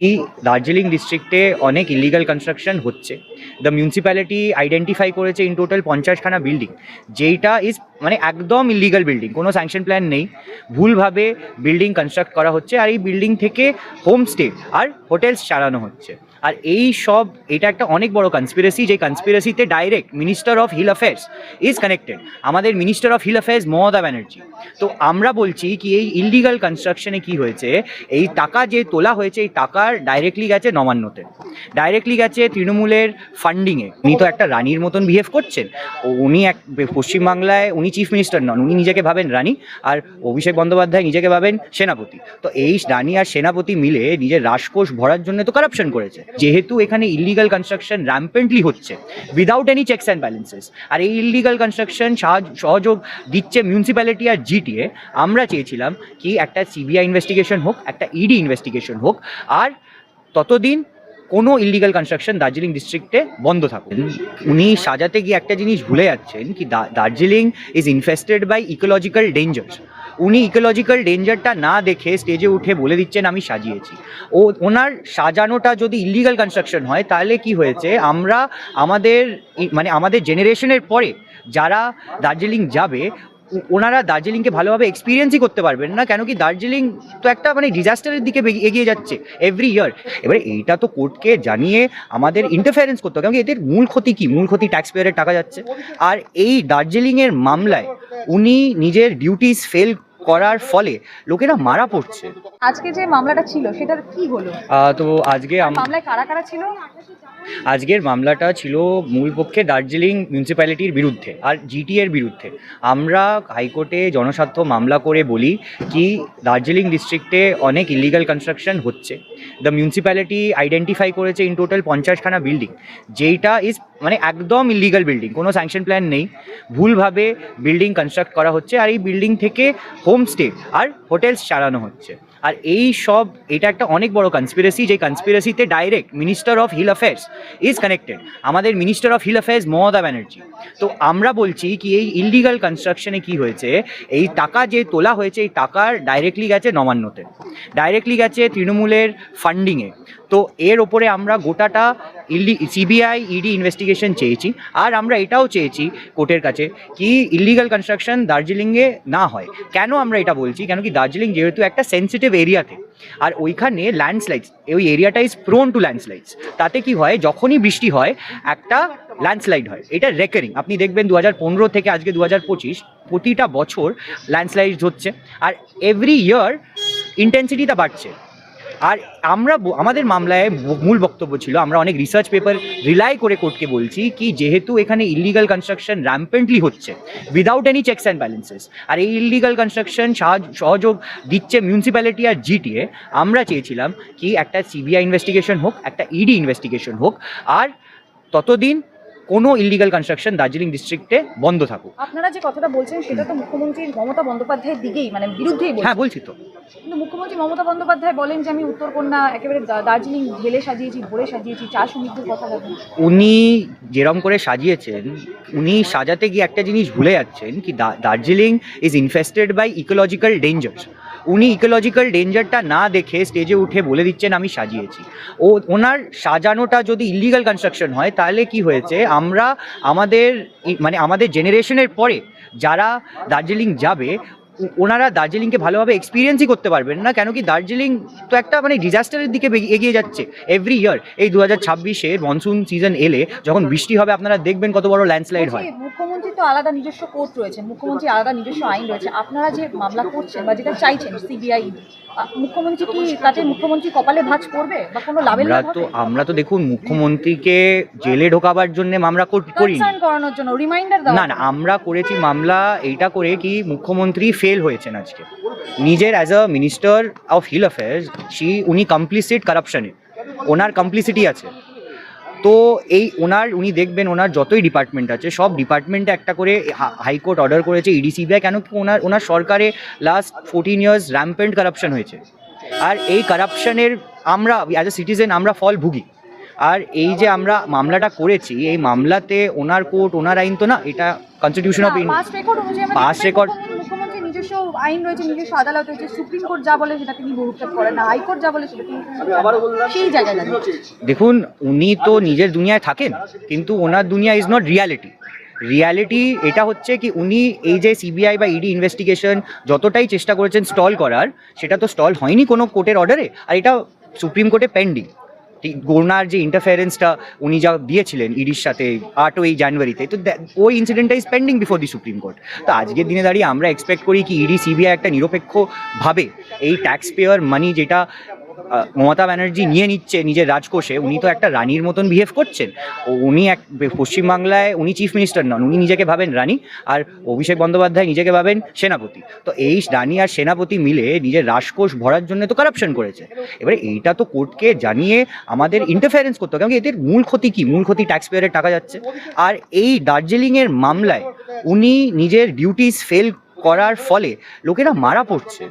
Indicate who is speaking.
Speaker 1: এই দার্জিলিং ডিস্ট্রিক্টে অনেক ইলিগাল কনস্ট্রাকশন হচ্ছে। দ্য মিউনিসিপ্যালিটি আইডেন্টিফাই করেছে ইন টোটাল পঞ্চাশখানা বিল্ডিং যেইটা ইজ মানে একদম ইলিগাল বিল্ডিং কোনো স্যাংশন প্ল্যান নেই। ভুলভাবে বিল্ডিং কনস্ট্রাক্ট করা হচ্ছে, আর এই বিল্ডিং থেকে হোমস্টে আর হোটেলস চালানো হচ্ছে। আর এই সব, এটা একটা অনেক বড় কনস্পিরেসি যে কনস্পিরেসিতে direct minister of hill affairs is connected আমাদের minister of hill affairs Mamata Banerjee. তো আমরা বলছি কি এই ইলিগাল কনস্ট্রাকশনে কি হয়েছে? এই টাকা যে তোলা হয়েছে, এই টাকার ডাইরেক্টলি গেছে নবান্নতে। ডাইরেক্টলি গেছে তৃণমূলের ফান্ডিংয়ে উনি তো একটা রানীর মতন বিহেভ করছেন। ও উনি এক, পশ্চিমবাংলায় উনি চিফ মিনিস্টার নন, উনি নিজেকে ভাবেন রানী। আর অভিষেক বন্দ্যোপাধ্যায় নিজেকে ভাবেন সেনাপতি। তো এই রানী আর সেনাপতি মিলে নিজের রাজকোষ ভরার জন্য তো কারাপশন করেছে। যেহেতু এখানে ইলিগাল কনস্ট্রাকশন র্যাম্পেন্টলি হচ্ছে without any checks and balances আর এই ইলিগাল কনস্ট্রাকশন সহযোগ দিচ্ছে মিউনিসিপ্যালিটি আর জিটিএ আমরা চেয়েছিলাম কি একটা সিবিআই ইনভেস্টিগেশন হোক, একটা ইডি ইনভেস্টিগেশন হোক, আর ততদিন কোনো ইলিগাল কনস্ট্রাকশন দার্জিলিং ডিস্ট্রিক্টে বন্ধ থাকুক। উনি সাজাতে গিয়ে একটা জিনিস ভুলে যাচ্ছেন কি Darjeeling is infested by ecological dangers উনি ইকোলজিক্যাল ডেঞ্জারটা না দেখে স্টেজে উঠে বলে দিচ্ছেন, আমি সাজিয়েছি। ও, ওনার সাজানোটা যদি ইলিগাল কনস্ট্রাকশন হয়, তাহলে কি হয়েছে? আমরা আমাদের মানে আমাদের জেনারেশনের পরে যারা দার্জিলিং যাবে ওনারা দার্জিলিংকে ভালোভাবে এক্সপিরিয়েন্সই করতে পারবেন না, কেন কি দার্জিলিং তো একটা মানে ডিজাস্টারের দিকে এগিয়ে যাচ্ছে এভরি ইয়ার এবারে এইটা তো কোর্টকে জানিয়ে আমাদের ইন্টারফারেন্স করতে হবে, কেন কি এদের মূল ক্ষতি কী? মূল ক্ষতি ট্যাক্স পেয়ারের টাকা যাচ্ছে। আর এই দার্জিলিংয়ের মামলায় উনি নিজের ডিউটিস ফেল করার ফলে লোকেরা মারা পড়ছে।
Speaker 2: আজকে যে মামলাটা ছিল সেটার কি হলো?
Speaker 1: তো আজকে
Speaker 2: মামলায় কারা কারা ছিল?
Speaker 1: আজকের মামলাটা ছিল মূল পক্ষে দার্জিলিং মিউনিসিপ্যালিটির বিরুদ্ধে আর জিটি এর বিরুদ্ধে। আমরা হাইকোর্টে জনস্বার্থ মামলা করে বলি কি দার্জিলিং ডিস্ট্রিক্টে অনেক ইলিগাল কনস্ট্রাকশন হচ্ছে। দ্য মিউনিসিপ্যালিটি আইডেন্টিফাই করেছে ইন টোটাল পঞ্চাশখানা বিল্ডিং যেইটা ইজ মানে একদম ইলিগাল বিল্ডিং কোনো স্যাংশন প্ল্যান নেই। ভুলভাবে বিল্ডিং কনস্ট্রাক্ট করা হচ্ছে আর এই বিল্ডিং থেকে হোমস্টে আর হোটেলস চালানো হচ্ছে। আর এই সব, এটা একটা অনেক বড় কনস্পিরেসি যে কনস্পিরেসিতে direct minister of hill affairs is connected আমাদের minister of hill affairs Mamata Banerjee. তো আমরা বলছি কি এই ইলিগাল কনস্ট্রাকশনে কি হয়েছে? এই টাকা যে তোলা হয়েছে, এই টাকার ডাইরেক্টলি গেছে নবান্নতে। ডাইরেক্টলি গেছে তৃণমূলের ফান্ডিংয়ে তো এর ওপরে আমরা গোটাটা ইলি সিবিআই ইডি ইনভেস্টিগেশন চেয়েছি। আর আমরা এটাও চেয়েছি কোর্টের কাছে কি ইলিগাল কনস্ট্রাকশন দার্জিলিংয়ে না হয়। কেন আমরা এটা বলছি? কেন কি দার্জিলিং যেহেতু একটা সেন্সিটিভ এরিয়াতে। আর ওইখানে ল্যান্ডস্লাইডস ওই এরিয়াটা ইজ প্রোন টু ল্যান্ডস্লাইডস তাতে কি হয়, যখনই বৃষ্টি হয়, একটা ল্যান্ডস্লাইড হয়। এটা রেকারিং আপনি দেখবেন দু হাজার পনেরো থেকে আজকে দু হাজার পঁচিশ, প্রতিটা বছর ল্যান্ডস্লাইড হচ্ছে। আর এভরি ইয়ার ইন্টেন্সিটিটা বাড়ছে। আর আমরা আমাদের মামলায় মূল বক্তব্য ছিল, আমরা অনেক রিসার্চ পেপার রিলাই করে কোর্টকে বলছি কি যেহেতু এখানে ইলিগাল কনস্ট্রাকশন র্যাম্পেন্টলি হচ্ছে without any checks and balances আর এই ইলিগাল কনস্ট্রাকশন সহযোগ দিচ্ছে মিউনিসিপ্যালিটি আর জিটিএ আমরা চেয়েছিলাম কি একটা সিবিআই ইনভেস্টিগেশন হোক, একটা ইডি ইনভেস্টিগেশন হোক, আর ততদিন কোনো ইলিগাল কনস্ট্রাকশন দার্জিলিং ডিস্ট্রিক্টে বন্ধ থাকুক।
Speaker 2: আপনারা যে কথাটা বলছেন সেটা তো মুখ্যমন্ত্রী মমতা বন্দ্যোপাধ্যায়ের দিকেই মানে বিরুদ্ধেই
Speaker 1: হ্যাঁ বলছি তো।
Speaker 2: কিন্তু মুখ্যমন্ত্রী মমতা বন্দ্যোপাধ্যায় বলেন যে আমি উত্তরকন্যা একেবারে দার্জিলিং ঢেলে সাজিয়েছি ভরে সাজিয়েছি চা সমৃদ্ধির কথা বলেন।
Speaker 1: উনি যেরম করে সাজিয়েছেন উনি সাজাতে গিয়ে একটা জিনিস ভুলে যাচ্ছেন কি Darjeeling is infested by ecological dangers উনি ইকোলজিক্যাল ডেঞ্জারটা না দেখে স্টেজে উঠে বলে দিচ্ছেন, আমি সাজিয়েছি। ও, ওনার সাজানোটা যদি ইলিগাল কনস্ট্রাকশন হয়, তাহলে কি হয়েছে? আমরা আমাদের মানে আমাদের জেনারেশনের পরে যারা দার্জিলিং যাবে ওনারা দার্জিলিংকে ভালোভাবে এক্সপিরিয়েন্সই করতে পারবেন না কেন কি দার্জিলিং তো একটা মানে ডিজাস্টারের দিকে এগিয়ে যাচ্ছে। এভরি ইয়ার এই দু হাজার ছাব্বিশে মনসুন সিজন এলে যখন বৃষ্টি হবে আপনারা দেখবেন কত বড় ল্যান্ডস্লাইড হয়।
Speaker 2: মুখ্যমন্ত্রী তো আলাদা নিজস্ব কোর্ট রয়েছে মুখ্যমন্ত্রী আলাদা নিজস্ব আইন রয়েছে। আপনারা যে মামলা করছেন বা যেটা চাইছেন সিবিআই মুখ্যমন্ত্রী কি তাতে মুখ্যমন্ত্রী কপালে ভাঁজ করবে বা কোনো লাভের
Speaker 1: আমরা
Speaker 2: লাভ
Speaker 1: তো আমরা তো দেখুন মুখ্যমন্ত্রীকে জেলে ঢোকাবার জন্য মামলা কর- করিনি।
Speaker 2: করানোর জন্য রিমাইন্ডার
Speaker 1: না না আমরা করেছি মামলা এইটা করে কি মুখ্যমন্ত্রী ফেল হয়েছেন আজকে। নিজের as a minister of hill affairs see উনি কমপ্লিসিট কারাপশনে ওনার কমপ্লিসিটি আছে। তো এই ওনার উনি দেখবেন ওনার যতই ডিপার্টমেন্ট আছে সব ডিপার্টমেন্টে একটা করে হাইকোর্ট অর্ডার করেছে ইডি সিবিআই কেন কি ওনার ওনার সরকারে last fourteen years rampant corruption হয়েছে। আর এই কারাপশনের আমরা অ্যাজ এ সিটিজেন আমরা ফল ভুগি। আর এই যে আমরা মামলাটা করেছি এই মামলাতে ওনার কোর্ট ওনার আইন তো না এটা constitution of India
Speaker 2: pass record নিজস্ব আইন রয়েছে নিজস্ব আদালত রয়েছে সুপ্রিম কোর্ট যা বলে সেটা তিনি ভূক্ষেপ করেন না হাইকোর্ট যা বলে সেটা তিনি সেই জায়গায়
Speaker 1: দেখুন উনি তো নিজের দুনিয়ায় থাকেন কিন্তু ওনার দুনিয়া ইজ নট রিয়ালিটি রিয়ালিটি এটা হচ্ছে কি উনি এই যে সিবিআই বা ইডি ইনভেস্টিগেশন যতটাই চেষ্টা করেছেন স্টল করার সেটা তো স্টল হয়নি কোনো কোর্টের অর্ডারে আর এটা সুপ্রিম কোর্টে পেন্ডিং গোনার যে ইন্টারফারেন্সটা উনি যা দিয়েছিলেন ইডির সাথে আট ওই জানুয়ারিতে, তো ওই ইনসিডেন্টটা is pending before the supreme court তো আজকের দিনে দাঁড়িয়ে আমরা এক্সপেক্ট করি কি ইডি সিবিআই একটা নিরপেক্ষভাবে এই ট্যাক্স পেয়ার মানি যেটা মমতা ব্যানার্জি নিয়ে নিচ্ছে নিজের রাজকোষে, উনি তো একটা রানীর মতন বিহেভ করছেন। উনি এক পশ্চিমবাংলায় উনি চিফ মিনিস্টার নন, উনি নিজেকে ভাবেন রানী আর অভিষেক বন্দ্যোপাধ্যায় নিজেকে ভাবেন সেনাপতি। তো এই রানী আর সেনাপতি মিলে নিজের রাজকোষ ভরার জন্য তো কারাপশন করেছে। এবারে এইটা তো কোর্টকে জানিয়ে আমাদের ইন্টারফারেন্স করতে হবে, কারণ এদের মূল ক্ষতি কি? মূল ক্ষতি ট্যাক্স পেয়ারের টাকা যাচ্ছে। আর এই দার্জিলিংয়ের মামলায় উনি নিজের ডিউটিস ফেল করার ফলে লোকেরা মারা পড়ছে।